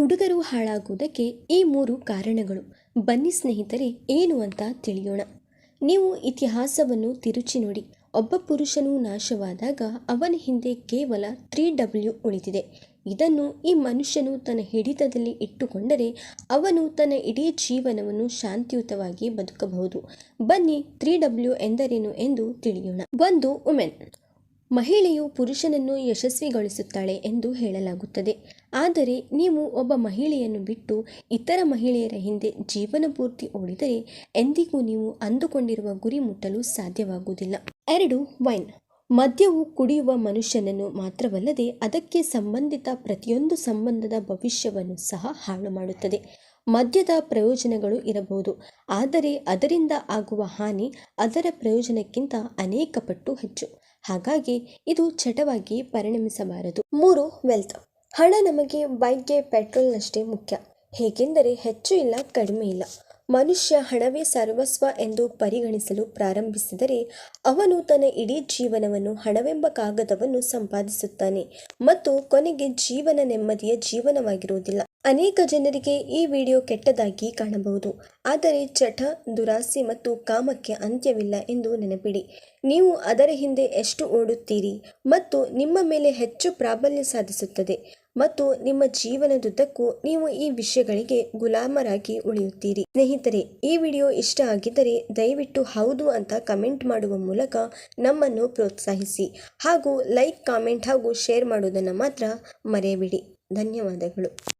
ಹುಡುಗರು ಹಾಳಾಗುವುದಕ್ಕೆ ಈ ಮೂರು ಕಾರಣಗಳು. ಬನ್ನಿ ಸ್ನೇಹಿತರೆ, ಏನು ಅಂತ ತಿಳಿಯೋಣ. ನೀವು ಇತಿಹಾಸವನ್ನು ತಿರುಚಿ ನೋಡಿ. ಒಬ್ಬ ಪುರುಷನು ನಾಶವಾದಾಗ ಅವನ ಹಿಂದೆ ಕೇವಲ ತ್ರೀ ಡಬ್ಲ್ಯೂ ಉಳಿದಿದೆ. ಇದನ್ನು ಈ ಮನುಷ್ಯನು ತನ್ನ ಹಿಡಿತದಲ್ಲಿ ಇಟ್ಟುಕೊಂಡರೆ ಅವನು ತನ್ನ ಇಡೀ ಜೀವನವನ್ನು ಶಾಂತಿಯುತವಾಗಿ ಬದುಕಬಹುದು. ಬನ್ನಿ ತ್ರೀ ಡಬ್ಲ್ಯೂ ಎಂದರೇನು ಎಂದು ತಿಳಿಯೋಣ. ಒಂದು ಉಮೆನ್ ಮಹಿಳೆಯು ಪುರುಷನನ್ನು ಯಶಸ್ವಿಗೊಳಿಸುತ್ತಾಳೆ ಎಂದು ಹೇಳಲಾಗುತ್ತದೆ. ಆದರೆ ನೀವು ಒಬ್ಬ ಮಹಿಳೆಯನ್ನು ಬಿಟ್ಟು ಇತರ ಮಹಿಳೆಯರ ಹಿಂದೆ ಜೀವನ ಪೂರ್ತಿ ಓಡಿದರೆ ಎಂದಿಗೂ ನೀವು ಅಂದುಕೊಂಡಿರುವ ಗುರಿ ಮುಟ್ಟಲು ಸಾಧ್ಯವಾಗುವುದಿಲ್ಲ. ಎರಡು, ವೈನ್. ಮದ್ಯವು ಕುಡಿಯುವ ಮನುಷ್ಯನನ್ನು ಮಾತ್ರವಲ್ಲದೆ ಅದಕ್ಕೆ ಸಂಬಂಧಿತ ಪ್ರತಿಯೊಂದು ಸಂಬಂಧದ ಭವಿಷ್ಯವನ್ನು ಸಹ ಹಾಳು ಮಾಡುತ್ತದೆ. ಮದ್ಯದ ಪ್ರಯೋಜನಗಳು ಇರಬಹುದು, ಆದರೆ ಅದರಿಂದ ಆಗುವ ಹಾನಿ ಅದರ ಪ್ರಯೋಜನಕ್ಕಿಂತ ಅನೇಕ ಪಟ್ಟು ಹೆಚ್ಚು. ಹಾಗಾಗಿ ಇದು ಚಟವಾಗಿ ಪರಿಣಮಿಸಬಾರದು. ಮೂರು ವೆಲ್ತ್ ಹಣ ನಮಗೆ ಬೈಕ್ಗೆ ಪೆಟ್ರೋಲ್ನಷ್ಟೇ ಮುಖ್ಯ. ಹೇಗೆಂದರೆ ಹೆಚ್ಚು ಇಲ್ಲ, ಕಡಿಮೆ ಇಲ್ಲ. ಮನುಷ್ಯ ಹಣವೇ ಸರ್ವಸ್ವ ಎಂದು ಪರಿಗಣಿಸಲು ಪ್ರಾರಂಭಿಸಿದರೆ ಅವನು ತನ್ನ ಇಡೀ ಜೀವನವನ್ನು ಹಣವೆಂಬ ಕಾಗದವನ್ನು ಸಂಪಾದಿಸುತ್ತಾನೆ ಮತ್ತು ಕೊನೆಗೆ ಜೀವನ ನೆಮ್ಮದಿಯ ಜೀವನವಾಗಿರುವುದಿಲ್ಲ. ಅನೇಕ ಜನರಿಗೆ ಈ ವಿಡಿಯೋ ಕೆಟ್ಟದಾಗಿ ಕಾಣಬಹುದು. ಆದರೆ ಚಟ ದುರಾಸೆ ಮತ್ತು ಕಾಮಕ್ಕೆ ಅಂತ್ಯವಿಲ್ಲ ಎಂದು ನೆನಪಿಡಿ. ನೀವು ಅದರ ಹಿಂದೆ ಎಷ್ಟು ಓಡುತ್ತೀರಿ ಮತ್ತು ನಿಮ್ಮ ಮೇಲೆ ಹೆಚ್ಚು ಪ್ರಾಬಲ್ಯ ಸಾಧಿಸುತ್ತದೆ. ಮತ್ತು ನಿಮ್ಮ ಜೀವನದುದ್ದಕ್ಕೂ ನೀವು ಈ ವಿಷಯಗಳಿಗೆ ಗುಲಾಮರಾಗಿ ಉಳಿಯುತ್ತೀರಿ. ಸ್ನೇಹಿತರೆ, ಈ ವಿಡಿಯೋ ಇಷ್ಟ ಆಗಿದ್ದರೆ ದಯವಿಟ್ಟು ಹೌದು ಅಂತ ಕಮೆಂಟ್ ಮಾಡುವ ಮೂಲಕ ನಮ್ಮನ್ನು ಪ್ರೋತ್ಸಾಹಿಸಿ. ಹಾಗೂ ಲೈಕ್, ಕಾಮೆಂಟ್ ಹಾಗೂ ಶೇರ್ ಮಾಡುವುದನ್ನು ಮಾತ್ರ ಮರೆಯಬೇಡಿ. ಧನ್ಯವಾದಗಳು.